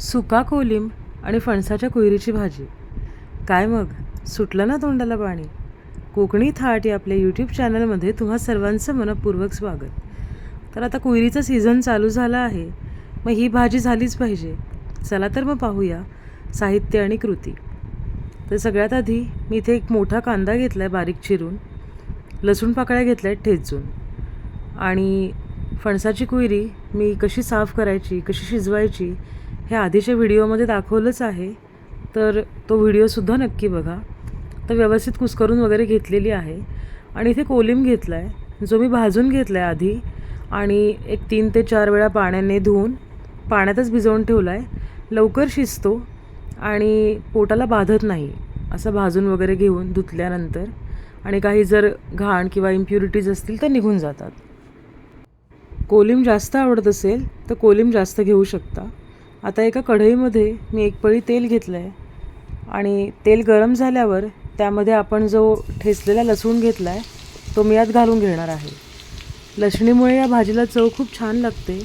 सुका कोलिंब आणि फणसाच्या कुहिरीची भाजी. काय मग? सुटलं ना तोंडाला पाणी? कोकणी थाट या आपल्या यूट्यूब चॅनलमध्ये तुम्हा सर्वांचं मनपूर्वक स्वागत. तर आता कुयरीचा सीझन चालू झाला आहे. मग ही भाजी झालीच पाहिजे. चला तर मग पाहूया साहित्य आणि कृती. तर सगळ्यात आधी मी इथे एक मोठा कांदा घेतला आहे बारीक चिरून. लसूण पाकळ्या घेतल्या आहेत ठेचून. आणि फणसाची कुयरी मी कशी साफ करायची कशी शिजवायची हे आधीच्या व्हिडिओमध्ये दाखवलंच आहे. तर तो व्हिडिओसुद्धा नक्की बघा. तर व्यवस्थित कुस्करून वगैरे घेतलेली आहे. आणि इथे कोलिम घेतला आहे जो मी भाजून घेतला आहे आधी आणि एक तीन ते चार वेळा पाण्याने धुवून पाण्यातच भिजवून ठेवला आहे लवकर शिजतो आणि पोटाला बाधत नाही असं भाजून वगैरे घेऊन धुतल्यानंतर. आणि काही जर घाण किंवा इम्प्युरिटीज असतील तर निघून जातात. कोलिम जास्त आवडत असेल तर कोलिम जास्त घेऊ शकता. आता एका कढईमध्ये मी एक पळी तेल घेतलं आहे आणि तेल गरम झाल्यावर त्यामध्ये आपण जो ठेचलेला लसूण घेतला आहे तो मी यात घालून घेणार आहे. लसणीमुळे या भाजीला चव खूप छान लागते.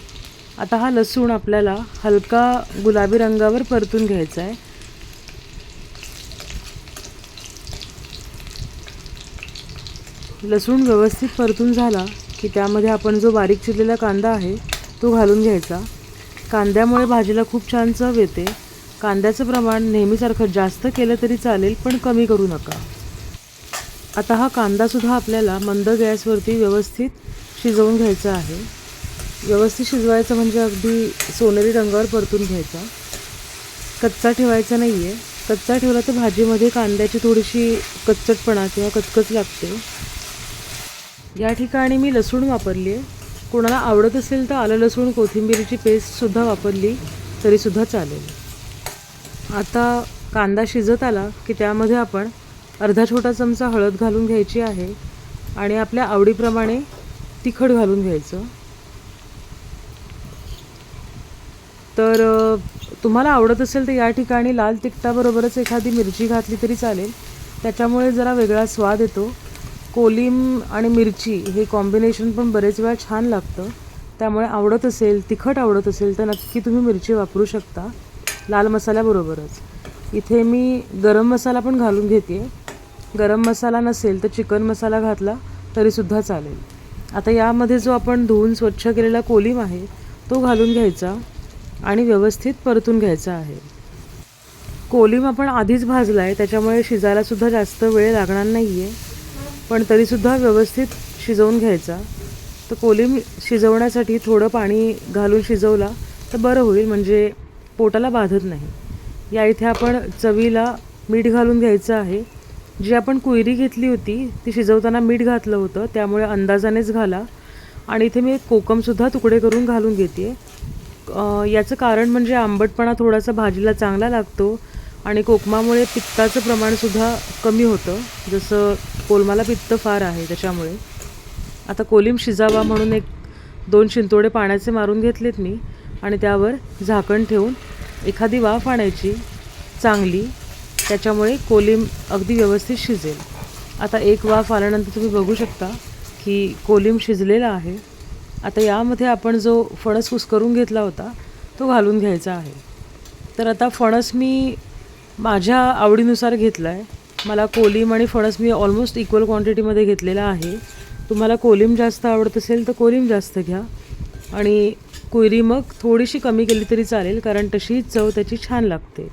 आता हा लसूण आपल्याला हलका गुलाबी रंगावर परतून घ्यायचा आहे लसूण व्यवस्थित परतून झाला की त्यामध्ये आपण जो बारीक चिरलेला कांदा आहे तो घालून घ्यायचा. कांद्यामुळे भाजीला खूप छान चव येते. कांद्याचं प्रमाण नेहमीसारखं जास्त केलं तरी चालेल पण कमी करू नका. आता हा कांदासुद्धा आपल्याला मंद गॅसवरती व्यवस्थित शिजवून घ्यायचा आहे. व्यवस्थित शिजवायचं म्हणजे अगदी सोनेरी रंगावर परतून घ्यायचा. कच्चा ठेवायचा नाही आहे कच्चा ठेवला तर भाजीमध्ये कांद्याची थोडीशी कच्चटपणा किंवा कचकच लागते. या ठिकाणी मी लसूण वापरली आहे कोणाला आवडत असेल तर आलं लसूण कोथिंबिरीची पेस्टसुद्धा वापरली तरीसुद्धा चालेल. आता कांदा शिजत आला की त्यामध्ये आपण अर्धा छोटा चमचा हळद घालून घ्यायची आहे आणि आपल्या आवडीप्रमाणे तिखट घालून घ्यायचं. तर तुम्हाला आवडत असेल तर या ठिकाणी लाल तिखटाबरोबरच एखादी मिरची घातली तरी चालेल. त्याच्यामुळे जरा वेगळा स्वाद येतो. कोलिम आणि मिरची हे कॉम्बिनेशन पण बरेच वेळा छान लागतं. त्यामुळे आवडत असेल तिखट आवडत असेल तर नक्की तुम्ही मिरची वापरू शकता. लाल मसाल्याबरोबरच इथे मी गरम मसाला पण घालून घेते. गरम मसाला नसेल तर चिकन मसाला घातला तरीसुद्धा चालेल. आता यामध्ये जो आपण धुवून स्वच्छ केलेला कोलिम आहे तो घालून घ्यायचा आणि व्यवस्थित परतून घ्यायचा आहे. कोलिम आपण आधीच भाजला आहे त्याच्यामुळे शिजायलासुद्धा जास्त वेळ लागणार नाही आहे पण तरीसुद्धा व्यवस्थित शिजवून घ्यायचा. तर कोलिम शिजवण्यासाठी थोडं पाणी घालून शिजवला तर बरं होईल म्हणजे पोटाला बाधत नाही. या इथे आपण चवीला मीठ घालून घ्यायचं आहे. जी आपण कुयरी घेतली होती ती शिजवताना मीठ घातलं होतं त्यामुळे अंदाजानेच घाला. आणि इथे मी एक कोकमसुद्धा तुकडे करून घालून घेते. याचं कारण म्हणजे आंबटपणा थोडासा भाजीला चांगला लागतो. आणि कोकमामुळे पित्ताचं प्रमाणसुद्धा कमी होतं. जसं कोलमाला पित्त फार आहे त्याच्यामुळे. आता कोलिम शिजावा म्हणून एक दोन शिंतोडे पाण्याचे मारून घेतलेत मी आणि त्यावर झाकण ठेवून एखादी वाफ आणायची चांगली त्याच्यामुळे कोलिम अगदी व्यवस्थित शिजेल. आता एक वाफ आल्यानंतर तुम्ही बघू शकता की कोलिम शिजलेला आहे. आता यामध्ये आपण जो फणस कुस्करून घेतला होता तो घालून घ्यायचा आहे. तर आता फणस मी माझ्या आवडीनुसार घेतला आहे मला कोलिम आणि फणस मी ऑलमोस्ट इक्वल क्वांटिटीमध्ये घेतलेला आहे. तुम्हाला कोलिम जास्त आवडत असेल तर कोलिम जास्त घ्या. आणि कुयरी मग थोडीशी कमी केली तरी चालेल कारण तशी चव त्याची छान लागते.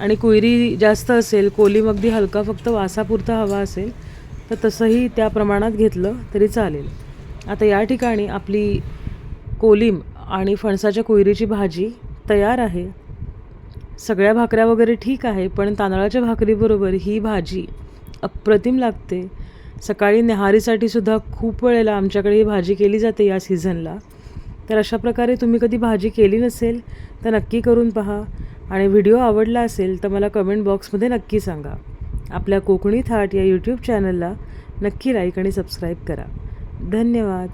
आणि कुयरी जास्त असेल कोलिम अगदी हलका फक्त वासापुरता हवा असेल तर तसंही त्या प्रमाणात घेतलं तरी चालेल. आता या ठिकाणी आपली कोलिम आणि फणसाच्या कुयरीची भाजी तयार आहे. सगळ्या भाकऱ्या वगैरे ठीक आहे पण तांदळाच्या भाकरीबरोबर ही भाजी अप्रतिम लागते. सकाळी न्याहारीसाठी सुद्धा खूप वेळेला आमच्याकडे ही भाजी केली जाते या सीझनला. तर अशा प्रकारे तुम्ही कधी भाजी केली नसेल तर नक्की करून पहा. आणि व्हिडिओ आवडला असेल तर मला कमेंट बॉक्समध्ये नक्की सांगा. आपल्या कोकणी थाट या यूट्यूब चॅनलला नक्की लाईक आणि सबस्क्राईब करा. धन्यवाद.